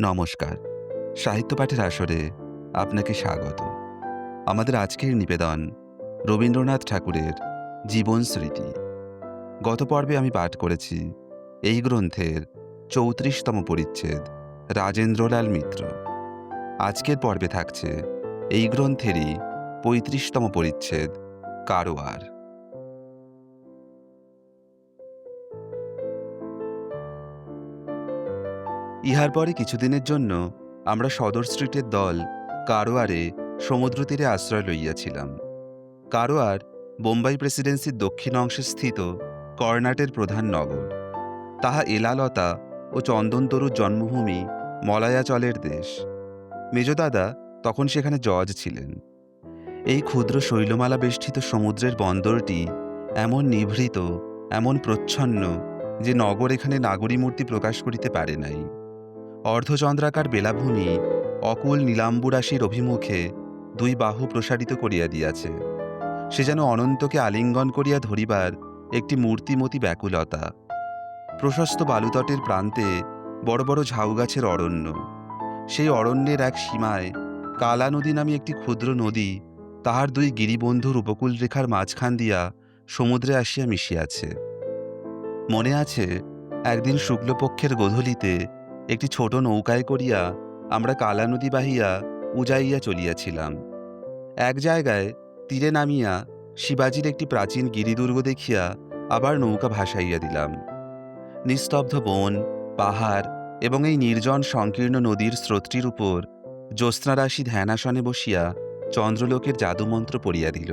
নমস্কার। সাহিত্য পাঠের আসরে আপনাকে স্বাগত। আমাদের আজকের নিবেদন রবীন্দ্রনাথ ঠাকুরের জীবন স্মৃতি। গত পর্বে আমি পাঠ করেছি এই গ্রন্থের চৌত্রিশতম পরিচ্ছেদ, রাজেন্দ্রলাল মিত্র। আজকের পর্বে থাকছে এই গ্রন্থেরই পঁয়ত্রিশতম পরিচ্ছেদ কারোয়ার ইহার পরে কিছুদিনের জন্য আমরা সদর স্ট্রিটের দল কারোয়ারে সমুদ্র তীরে আশ্রয় লইয়াছিলাম। কারোয়ার বোম্বাই প্রেসিডেন্সির দক্ষিণ অংশে স্থিত কর্ণাটের প্রধান নগর। তাহা এলালতা ও চন্দনতরুর জন্মভূমি মলায়াচলের দেশ। মেজদাদা তখন সেখানে জজ ছিলেন। এই ক্ষুদ্র শৈলমালা বেষ্টিত সমুদ্রের বন্দরটি এমন নিভৃত, এমন প্রচ্ছন্ন যে নগর এখানে নাগরী মূর্তি প্রকাশ করিতে পারে নাই। অর্ধচন্দ্রাকার বেলাভূমি অকুল নীলাম্বুরাশির অভিমুখে দুই বাহু প্রসারিত করিয়া দিয়াছে। সে যেন অনন্তকে আলিঙ্গন করিয়া ধরিবার একটি মূর্তিমতি ব্যাকুলতা। প্রশস্ত বালুতটের প্রান্তে বড় বড় ঝাউগাছের অরণ্য। সেই অরণ্যের এক সীমায় কালা নদী নামে একটি ক্ষুদ্র নদী তাহার দুই গিরিবন্ধুর উপকূল রেখার মাঝখান দিয়া সমুদ্রে আসিয়া মিশিয়াছে। মনে আছে, একদিন শুক্লপক্ষের গোধূলিতে একটি ছোট নৌকায় করিয়া আমরা কালা নদী বাহিয়া উজাইয়া চলিয়াছিলাম। এক জায়গায় তীরে নামিয়া শিবাজির একটি প্রাচীন গিরিদুর্গ দেখিয়া আবার নৌকা ভাসাইয়া দিলাম। নিস্তব্ধ বন, পাহাড় এবং এই নির্জন সংকীর্ণ নদীর স্রোতটির উপর জ্যোৎস্নারাশি ধ্যানাসনে বসিয়া চন্দ্রলোকের জাদুমন্ত্র পড়িয়া দিল।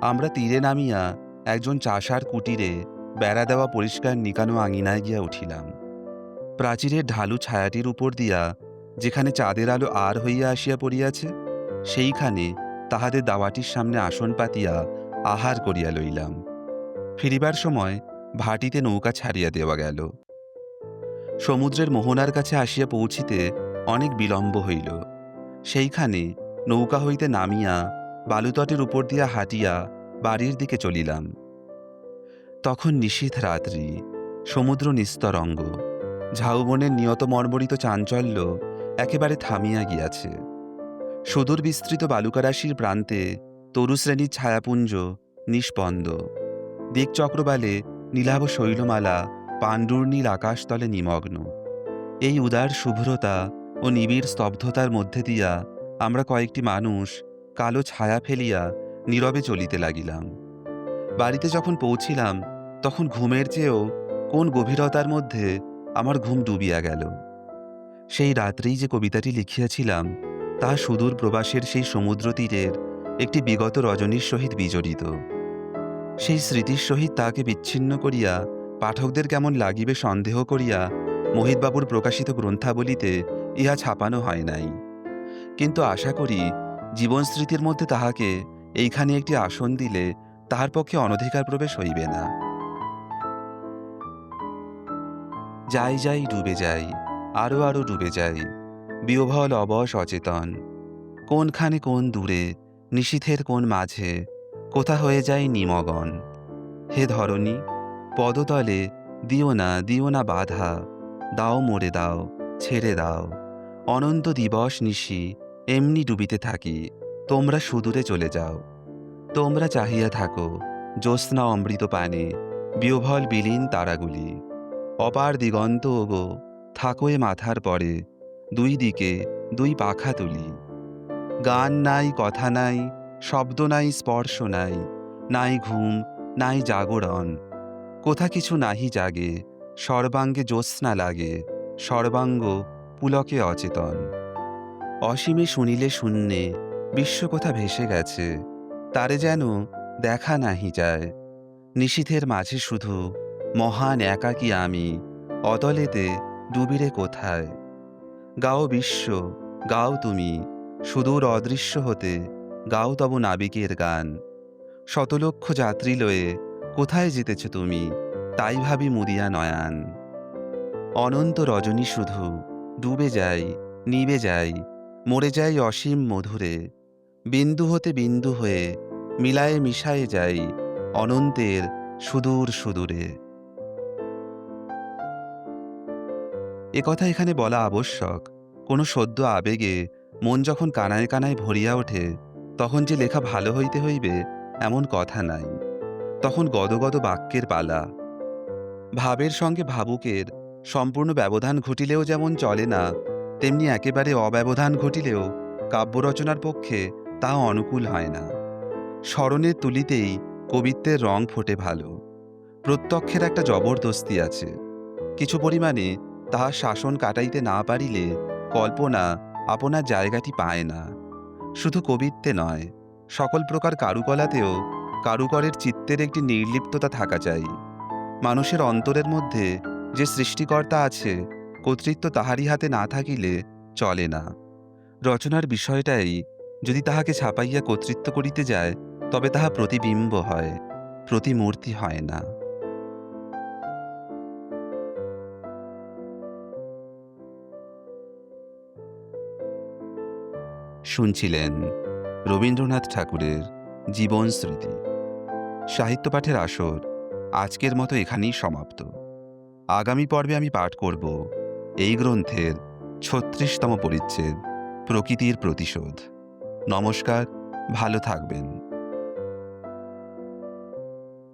আমরা তীরে নামিয়া একজন চাষার কুটিরে বেড়া দেওয়া পরিষ্কার নিকানো আঙিনায় গিয়া উঠিলাম। প্রাচীরের ঢালু ছায়াটির উপর দিয়া, যেখানে চাঁদের আলো আর হইয়া আসিয়া পড়িয়াছে, সেইখানে তাহাদের দাওয়াটির সামনে আসন পাতিয়া আহার করিয়া লইলাম। ফিরিবার সময় ভাটিতে নৌকা ছাড়িয়া দেওয়া গেল। সমুদ্রের মোহনার কাছে আসিয়া পৌঁছিতে অনেক বিলম্ব হইল। সেইখানে নৌকা হইতে নামিয়া বালুতটের উপর দিয়া হাঁটিয়া বাড়ির দিকে চলিলাম। তখন নিশীথ রাত্রি, সমুদ্র নিস্তরঙ্গ। ঝাউবনের নিয়ত মর্মরিত চাঞ্চল্য একেবারে থামিয়া গিয়াছে। সুদূর বিস্তৃত বালুকারাশির প্রান্তে তরুশ্রেণীর ছায়াপুঞ্জ নিষ্পন্দ। দিকচক্রবালে নীলাভ শৈলমালা পাণ্ডুর নীল আকাশতলে নিমগ্ন। এই উদার শুভ্রতা ও নিবিড় স্তব্ধতার মধ্যে দিয়া আমরা কয়েকটি মানুষ কালো ছায়া ফেলিয়া নীরবে চলিতে লাগিলাম। বাড়িতে যখন পৌঁছিলাম, তখন ঘুমের চেয়েও কোন গভীরতার মধ্যে আমার ঘুম ডুবিয়া গেল। সেই রাত্রেই যে কবিতাটি লিখিয়াছিলাম, তা সুদূর প্রবাসের সেই সমুদ্র তীরের একটি বিগত রজনীর সহিত বিজড়িত। সেই স্মৃতির সহিত তাকে বিচ্ছিন্ন করিয়া, পাঠকদের কেমন লাগিবে সন্দেহ করিয়া, মোহিতবাবুর প্রকাশিত গ্রন্থাবলিতে ইহা ছাপানো হয় নাই। কিন্তু আশা করি জীবন স্মৃতির মধ্যে তাহাকে এইখানে একটি আসন দিলে তাহার পক্ষে অনধিকার প্রবেশ হইবে না। যাই যাই ডুবে যাই আরও আরও ডুবে যাই, বিহ্বল অবশ অচেতন। কোনখানে কোন দূরে, নিশীথের কোন মাঝে, কোথা হয়ে যায় নিমগন? হে ধরণী, পদতলে দিও না দিও না বাধা, দাও মরে দাও, ছেড়ে দাও। অনন্ত দিবস নিশি, এমনি ডুবিতে থাকি, তোমরা সুদূরে চলে যাও। তোমরা চাহিয়া থাকো, জ্যোৎস্না অমৃত পানে, বিহ্বল বিলীন তারাগুলি। অপার দিগন্ত ওগো থাকোয়ে মাথার পরে, দুই দিকে দুই পাখা তুলি। গান নাই, কথা নাই, শব্দ নাই, স্পর্শ নাই নাই ঘুম, নাই জাগরণ। কোথা কিছু নাহি জাগে, সর্বাঙ্গে জ্যোৎস্না লাগে, সর্বাঙ্গ পুলকে অচেতন। অসীমে শুনিলে শূন্যে, বিশ্ব কোথা ভেসে গেছে, তারে যেন দেখা নাহি যায়। নিশীথের মাঝে শুধু মহান একাকী আমি, অতলেতে ডুবিরে কোথায়? গাও বিশ্ব, গাও তুমি, সুদূর অদৃশ্য হতে, গাও তব নাবিকের গান। শতলক্ষ যাত্রী লয়ে কোথায় যেতেছ তুমি? তাই ভাবি মুদিয়া নয়ান। অনন্ত রজনী শুধু, ডুবে যাই, নিবে যাই, মরে যাই অসীম মধুরে। বিন্দু হতে বিন্দু হয়ে, মিলায়ে মিশায়ে যাই অনন্তের সুদূর সুদূরে। একথা এখানে বলা আবশ্যক। কোনো সদ্য আবেগে মন যখন কানায় কানায় ভরিয়া ওঠে, তখন যে লেখা ভালো হইতে হইবে, এমন কথা নাই। তখন গদগদ বাক্যের পালা। ভাবের সঙ্গে ভাবুকের সম্পূর্ণ ব্যবধান ঘটিলেও যেমন চলে না, তেমনি একেবারে অব্যবধান ঘটিলেও কাব্যরচনার পক্ষে তা অনুকূল হয় না। স্মরণের তুলিতেই কবিত্বের রং ফোটে ভালো। প্রত্যক্ষের একটা জবরদস্তি আছে। কিছু পরিমাণে তাহার শাসন কাটাইতে না পারিলে কল্পনা আপনার জায়গাটি পায় না। শুধু কবিত্বে নয়, সকল প্রকার কারুকলাতেও কারুকরের চিত্তের একটি নির্লিপ্ততা থাকা চাই। মানুষের অন্তরের মধ্যে যে সৃষ্টিকর্তা আছে, কর্তৃত্ব তাহারই হাতে না থাকিলে চলে না। রচনার বিষয়টাই যদি তাহাকে ছাপাইয়া কর্তৃত্ব করিতে যায়, তবে তাহা প্রতিবিম্ব হয়, প্রতিমূর্তি হয় না। শুনছিলেন রবীন্দ্রনাথ ঠাকুরের জীবন স্মৃতি। সাহিত্য পাঠের আসর আজকের মতো এখানেই সমাপ্ত। আগামী পর্বে আমি পাঠ করব এই গ্রন্থের ছত্রিশতম পরিচ্ছেদ প্রকৃতির প্রতিশোধ। নমস্কার, ভালো থাকবেন।